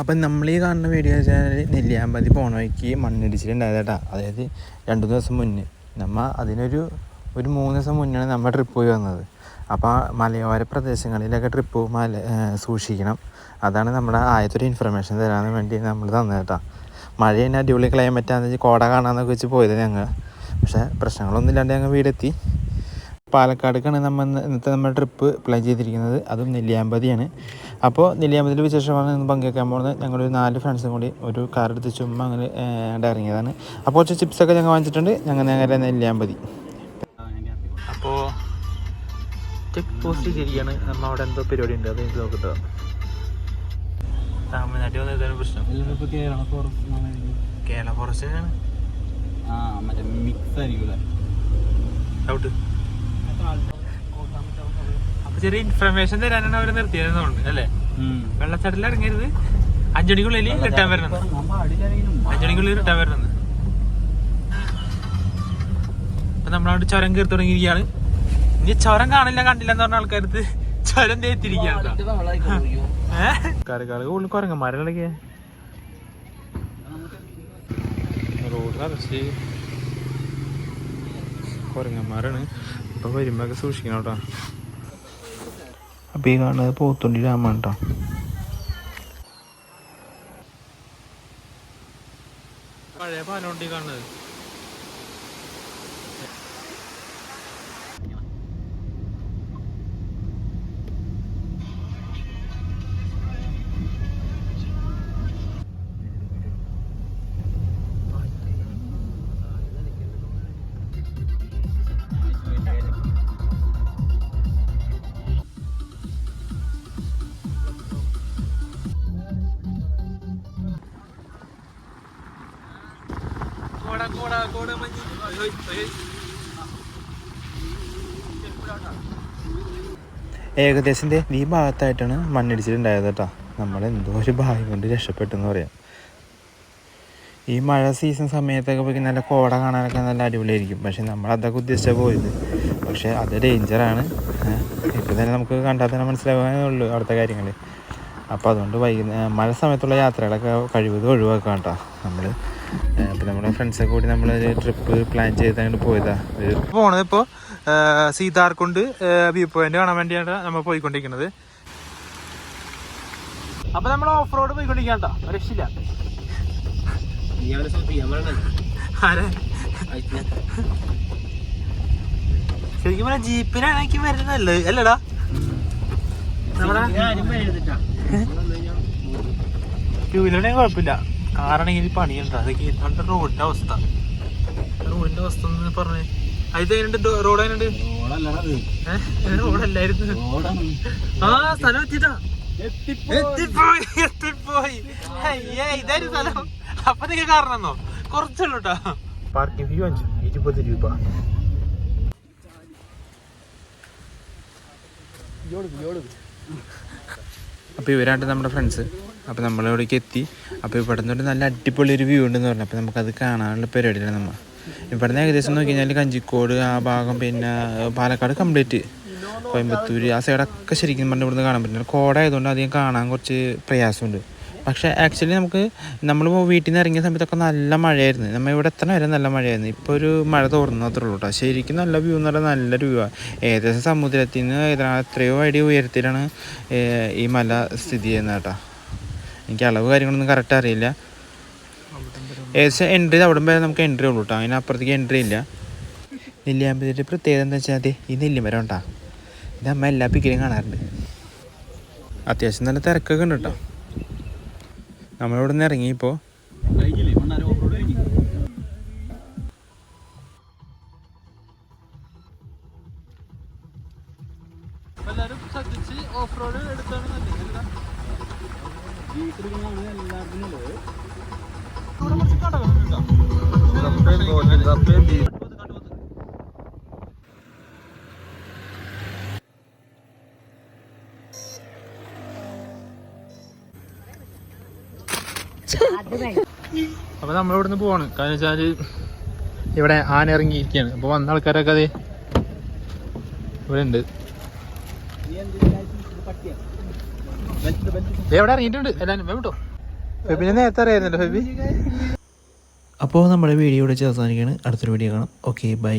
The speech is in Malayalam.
അപ്പം നമ്മൾ ഈ കാണുന്ന വീഡിയോ വെച്ചാൽ നെല്ലിയാമ്പതി പോണ വഴിക്ക് മണ്ണിടിച്ചിലുണ്ടായത് അതായത് രണ്ട് ദിവസം മുന്നേ. നമ്മൾ അതിനൊരു ഒരു മൂന്ന് ദിവസം മുന്നാണ് നമ്മൾ ട്രിപ്പ് പോയി വന്നത്. അപ്പോൾ മലയോര പ്രദേശങ്ങളിലൊക്കെ ട്രിപ്പ് മല സൂക്ഷിക്കണം. അതാണ് നമ്മുടെ ആദ്യത്തെ ഇൻഫർമേഷൻ തരാൻ വേണ്ടി നമ്മൾ തന്നത് കേട്ടോ മഴ തന്നെ അടിപൊളി ക്ലൈമറ്റാന്ന് വെച്ച് കോട കാണാമെന്നൊക്കെ വെച്ച് പോയത് ഞങ്ങൾ പക്ഷേ പ്രശ്നങ്ങളൊന്നും ഇല്ലാണ്ട് ഞങ്ങൾ വീടെത്തി. പാലക്കാടേക്കാണ് നമ്മൾ ഇന്നത്തെ നമ്മുടെ ട്രിപ്പ് പ്ലാൻ ചെയ്തിരിക്കുന്നത്. അതും നെല്ലിയാമ്പതിയാണ്. അപ്പോൾ നെല്ലിയാമ്പതിയിൽ വിശേഷമാണ് ഇന്ന് പങ്കുവെക്കാൻ പോകുന്നത്. ഞങ്ങളൊരു നാല് ഫ്രണ്ട്സും കൂടി ഒരു കാർ എടുത്ത് ചുമ്മാ അങ്ങനെ ഇറങ്ങിയതാണ്. അപ്പോൾ കുറച്ച് ചിപ്സൊക്കെ ഞങ്ങൾ വാങ്ങിച്ചിട്ടുണ്ട്. ഞങ്ങൾ നേരെ നെല്ലിയാമ്പതി. അപ്പോൾ ചെക്ക് പോസ്റ്റ് ശരിയാണ്. നമ്മൾ അവിടെ എന്തോ പരിപാടി ഉണ്ട് അത് എനിക്ക് നോക്കട്ടോ. തമിഴ്നാട്ടിൽ വന്ന ഇതാണ് പ്രശ്നം. കേരള ഫോറസ്റ്റ് ആ മറ്റേ മിക്സ് ആയിരിക്കും ഡൗട്ട് അപ്പൊ ചെറിയ ഇൻഫർമേഷൻ തരാനാണ് അവർ നിർത്തിയതെന്നുണ്ട് അല്ലേ? വെള്ളച്ചാട്ടിൽ ഇറങ്ങരുത്. അഞ്ചണിക്കുള്ളിൽ റിട്ടേൺ വരണം. അഞ്ചണിക്കുള്ളിൽ റിട്ടേൺ വരണം. അപ്പൊ നമ്മളവിടെ ചുരം കയറി തുടങ്ങിയിരിക്കുകയാണ്. ഇനി ചുരം കാണില്ല കണ്ടില്ല എന്ന് പറഞ്ഞ ആൾക്കാർക്ക് ചുരം തേത്തിരിക്കുകയാണ് കറികാൾ കൂടുതൽ കുരങ്ങന്മാരല്ലേ റോഡ് നിറച്ച് കുരങ്ങന്മാരാണ്. ഇപ്പൊ വരുമ്പോ സൂക്ഷിക്കണം കേട്ടോ. അപ്പൊ ഈ കാണുന്നത് പോത്തുണ്ടി ഡാമാണ് കേട്ടോ. പഴയ പാലോണ്ടി കാണുന്നത്. കോട കൂടെ മഞ്ഞ്. ഏകദേശം ഈ ഭാഗത്തായിട്ടാണ് മണ്ണിടിച്ചിലുണ്ടായത് കേട്ടോ. നമ്മൾ എന്തോ ഒരു ഭാഗ്യം കൊണ്ട് രക്ഷപ്പെട്ടെന്ന് പറയാം. ഈ മഴ സീസൺ സമയത്തൊക്കെ പോയി നല്ല കോട കാണാനൊക്കെ നല്ല അടിപൊളിയായിരിക്കും. പക്ഷെ നമ്മൾ അതൊക്കെ ഉദ്ദേശിച്ച പോയത്. പക്ഷേ അത് ഡേഞ്ചറാണ് ഇപ്പം തന്നെ നമുക്ക് കണ്ടാൽ തന്നെ മനസ്സിലാകാനേ ഉള്ളൂ അവിടുത്തെ കാര്യങ്ങൾ അപ്പോൾ അതുകൊണ്ട് വൈകുന്നേരം മഴ സമയത്തുള്ള യാത്രകളൊക്കെ കഴിവതും ഒഴിവാക്കാം കേട്ടോ. നമ്മൾ ഇപ്പം നമ്മുടെ ഫ്രണ്ട്സൊക്കെ കൂടി നമ്മളൊരു ട്രിപ്പ് പ്ലാൻ ചെയ്ത് അങ്ങോട്ട് പോയതാ. പോണത് ഇപ്പോൾ സീതാർക്കുണ്ട് വ്യൂ പോയിന്റ് കാണാൻ വേണ്ടിയാണ് നമ്മൾ പോയിക്കൊണ്ടിരിക്കുന്നത്. അപ്പൊ നമ്മൾ ഓഫ് റോഡ് പോയിക്കൊണ്ടിരിക്കാട്ടോ രക്ഷില്ല? ശരിക്കും പറഞ്ഞ ജീപ്പിനാണ് എനിക്ക് വരുന്നത് നല്ലത്. അല്ലടാ. നമ്മുടെ ടൂ വീലറിനെ കുഴപ്പമില്ല. കാറാണെങ്കിൽ പണിയുണ്ട്. അതൊക്കെ നല്ല റോഡിന്റെ അവസ്ഥ. റോഡിന്റെ അവസ്ഥ എന്ന് പറഞ്ഞേ. അത് എങ്ങനെയുണ്ട്? റോഡ് എങ്ങനെയുണ്ട്? റോഡല്ലായിരുന്നു. ആ സ്ഥലം എത്തിട്ടാ എത്തിപ്പോയി. എത്തിപ്പോയി അയ്യേ ഇതായിരുന്നു സ്ഥലം. അപ്പൊ നിങ്ങൾ കാരണന്നോ കുറച്ചുള്ളൂ കേട്ടോ പാർക്കിംഗ് ഫീ അഞ്ചു ഇരുപത് രൂപ. അപ്പോൾ ഇവരാണ്ട് നമ്മുടെ ഫ്രണ്ട്സ് അപ്പോൾ നമ്മളിവിടേക്ക് എത്തി. അപ്പോൾ ഇവിടെ നിന്നൊരു നല്ല അടിപൊളി ഒരു വ്യൂ ഉണ്ടെന്ന് പറഞ്ഞു. അപ്പോൾ നമുക്കത് കാണാനുള്ള പരിപാടിയാണ് നമ്മൾ ഇവിടെ നിന്ന് ഏകദേശം നോക്കി കഴിഞ്ഞാൽ കഞ്ചിക്കോട് ആ ഭാഗം പിന്നെ പാലക്കാട് കംപ്ലീറ്റ് കോയമ്പത്തൂർ ആ സൈഡൊക്കെ ശരിക്കും പറഞ്ഞാൽ ഇവിടുന്ന് കാണാൻ പറ്റില്ല കോട ആയതുകൊണ്ട് അധികം കാണാൻ കുറച്ച് പ്രയാസമുണ്ട്. പക്ഷേ ആക്ച്വലി നമുക്ക് നമ്മൾ വീട്ടിൽ നിന്ന് ഇറങ്ങിയ സമയത്തൊക്കെ നല്ല മഴയായിരുന്നു. നമ്മൾ ഇവിടെ എത്ര വരെ നല്ല മഴയായിരുന്നു. ഇപ്പോൾ ഒരു മഴ തോർന്നു അത്രേ ഉള്ളൂ കേട്ടോ ശരിക്കും നല്ല വ്യൂ എന്ന് പറഞ്ഞാൽ നല്ലൊരു വ്യൂ ആണ് ഏകദേശം സമുദ്രത്തിൽ നിന്ന് എത്രയോ അടി ഉയരത്തിലാണ് ഈ മല സ്ഥിതി ചെയ്യുന്നത് കേട്ടോ എനിക്ക് അളവ് കാര്യങ്ങളൊന്നും കറക്റ്റ് അറിയില്ല. ഏകദേശം എൻട്രി അവിടെ വരെ നമുക്ക് എൻട്രി ഉള്ളൂ കേട്ടോ അതിനപ്പുറത്തേക്ക് എൻട്രി ഇല്ല. നെല്ലിയാമ്പതിന്റെ പ്രത്യേകത എന്താ വെച്ചാൽ ഈ നെല്ലിമരം ഉണ്ടാ? ഇത് അമ്മ എല്ലാ പിക്കിലും കാണാറുണ്ട്. അത്യാവശ്യം നല്ല തിരക്കൊക്കെ ഉണ്ട് കേട്ടോ നമ്മളിവിടെ നിന്ന് ഇറങ്ങിയപ്പോൾ എല്ലാവരും ശ്രദ്ധിച്ച് ഓഫ് റോഡ് എടുത്താണ് നല്ലത്. അപ്പൊ നമ്മൾ ഇവിടുന്ന് പോവാണ്. കാരണം വെച്ചാൽ ഇവിടെ ആന ഇറങ്ങിയിരിക്കുകയാണ് അപ്പൊ വന്ന ആൾക്കാരൊക്കെ അതെ ഇവിടെ ഉണ്ട് ദേ ഇറങ്ങിയിട്ടുണ്ട്? എല്ലാവരും വേം വിട്ടോ ഫെബിനെ നേരത്തെ അറിയായിരുന്നല്ലോ ഫെബി. അപ്പോൾ നമ്മുടെ വീഡിയോ ഇവിടെ അവസാനിക്കുകയാണ്. അടുത്തൊരു വീഡിയോ കാണാം. Okay bye.